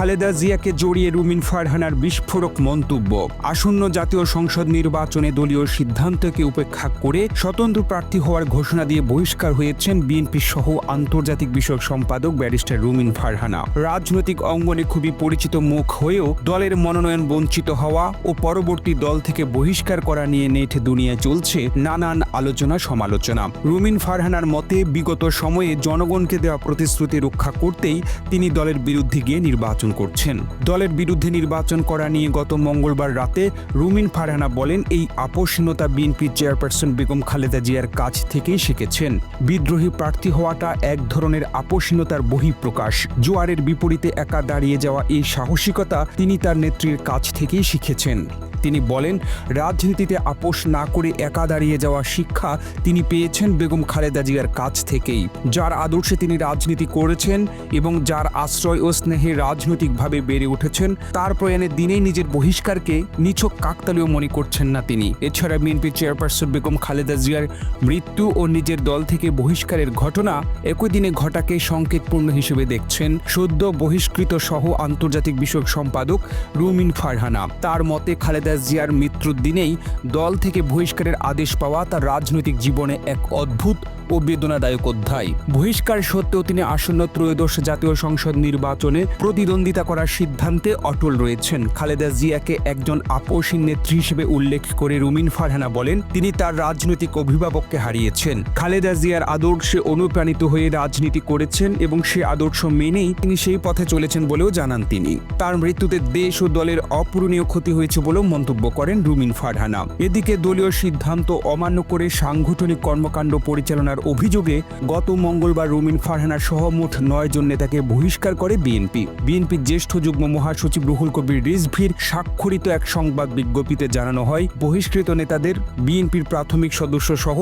খালেদা জিয়াকে জড়িয়ে রুমিন ফারহানার বিস্ফোরক মন্তব্য। আসন্ন জাতীয় সংসদ নির্বাচনে দলীয় সিদ্ধান্তকে উপেক্ষা করে স্বতন্ত্র প্রার্থী হওয়ার ঘোষণা দিয়ে বহিষ্কার হয়েছেন বিএনপি সহ আন্তর্জাতিক বিষয়ক সম্পাদক ব্যারিস্টার রুমিন ফারহানা। রাজনৈতিক অঙ্গনে খুবই পরিচিত মুখ হয়েও দলের মনোনয়ন বঞ্চিত হওয়া ও পরবর্তী দল থেকে বহিষ্কার করা নিয়ে নেট দুনিয়ায় চলছে নানান আলোচনা সমালোচনা। রুমিন ফারহানার মতে, বিগত সময়ে জনগণকে দেওয়া প্রতিশ্রুতি রক্ষা করতেই তিনি দলের বিরুদ্ধে গিয়ে নির্বাচন করছেন। দলের বিরুদ্ধে নির্বাচন করা নিয়ে গত মঙ্গলবার রাতে রুমিন ফারহানা বলেন, এই আপোষহীনতা বিএনপি চেয়ারপারসন বেগম খালেদা জিয়ার কাছ থেকেই শিখেছেন। বিদ্রোহী প্রার্থী হওয়াটা এক ধরনের আপোষহীনতার বহিঃপ্রকাশ। জোয়ারের বিপরীতে একা দাঁড়িয়ে যাওয়া এই সাহসিকতা তিনি তার নেত্রীর কাছ থেকেই শিখেছেন। তিনি বলেন, রাজনীতিতে আপোষ না করে একা দাঁড়িয়ে যাওয়া শিক্ষা তিনি পেয়েছেন বেগম খালেদা জিয়ার কাছ থেকেই। যার আদর্শে তিনি রাজনীতি করেছেন এবং যার আশ্রয় ও স্নেহে রাজনৈতিকভাবে বেড়ে উঠেছেন, তার প্রয়াণের দিনেই নিজের বহিষ্কারকে নিছক কাকতালীয় মনে করছেন না তিনি। এছাড়া বিএনপি চেয়ারপারসন বেগম খালেদা জিয়ার মৃত্যু ও নিজের দল থেকে বহিষ্কারের ঘটনা একই দিনে ঘটাকে সংকেতপূর্ণ হিসেবে দেখছেন সদ্য বহিষ্কৃত সহ আন্তর্জাতিক বিষয়ক সম্পাদক রুমিন ফারহানা। তার মতে, খালেদা জিয়ার মৃত্যুর দিনেই দল থেকে বহিষ্কারের আদেশ পাওয়া তার রাজনৈতিক জীবনে এক অদ্ভুত ও বেদনাদায়ক অধ্যায়। বহিষ্কার সত্ত্বেও তিনি আসন্ন ত্রয়োদশ জাতীয় সংসদ নির্বাচনে প্রতিদ্বন্দ্বিতা করার সিদ্ধান্তে অটল রয়েছেন। খালেদা জিয়াকে একজন আপোষহীন নেত্রী হিসেবে উল্লেখ করে রুমিন ফারহানা বলেন, তিনি তার রাজনৈতিক অভিভাবককে হারিয়েছেন। খালেদা জিয়ার আদর্শে অনুপ্রাণিত হয়ে রাজনীতি করেছেন এবং সে আদর্শ মেনেই তিনি সেই পথে চলেছেন বলেও জানান তিনি। তার মৃত্যুতে দেশ ও দলের অপূরণীয় ক্ষতি হয়েছে বলেও মন্তব্য করেন রুমিন ফারহানা। এদিকে দলীয় সিদ্ধান্ত অমান্য করে সাংগঠনিক কর্মকাণ্ড পরিচালনার অভিযোগে গত মঙ্গলবার রুমিন ফারহানা সহ মোট নয় জন নেতাকে বহিষ্কার করে বিএনপি। বিএনপির জ্যেষ্ঠ যুগ্ম মহাসচিব রুহুল কবির রিজভির স্বাক্ষরিত এক সংবাদ বিজ্ঞপ্তিতে জানানো হয়, বহিষ্কৃত নেতাদের বিএনপির প্রাথমিক সদস্য সহ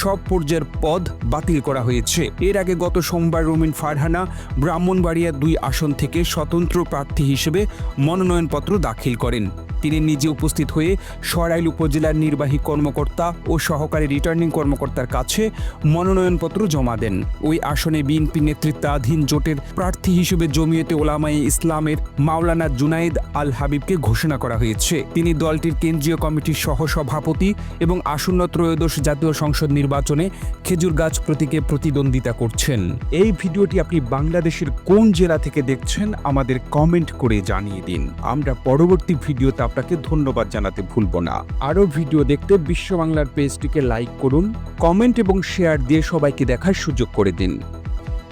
সব পর্যায়ের পদ বাতিল করা হয়েছে। এর আগে গত সোমবার রুমিন ফারহানা ব্রাহ্মণবাড়িয়া দুই আসন থেকে স্বতন্ত্র প্রার্থী হিসেবে মনোনয়নপত্র দাখিল করেন। তিনি নিজে উপস্থিত হয়ে সরাইল উপজেলার নির্বাহী কর্মকর্তা ও সহকারী রিটার্নিং কর্মকর্তার কাছে মনোনয়নপত্র জমা দেন। ওই আসনে বিএনপি নেতৃত্বাধীন জোটের প্রার্থী হিসেবে জমিয়তে ওলামায়ে ইসলামের মাওলানা জুনাইদ আল হাবিবকে ঘোষণা করা হয়েছে। তিনি দলটির কেন্দ্রীয় কমিটির সহসভাপতি এবং আসন্ন ত্রয়োদশ জাতীয় সংসদ নির্বাচনে খেজুর গাছ প্রতীকে প্রতিদ্বন্দ্বিতা করছেন। এই ভিডিওটি আপনি বাংলাদেশের কোন জেলা থেকে দেখছেন আমাদের কমেন্ট করে জানিয়ে দিন। আমরা পরবর্তী ভিডিওতে আপনাকে ধন্যবাদ জানাতে ভুলব না। আরও ভিডিও দেখতে বিশ্ব বাংলার পেজটিকে লাইক করুন, কমেন্ট এবং শেয়ার দিয়ে সবাইকে দেখার সুযোগ করে দিন।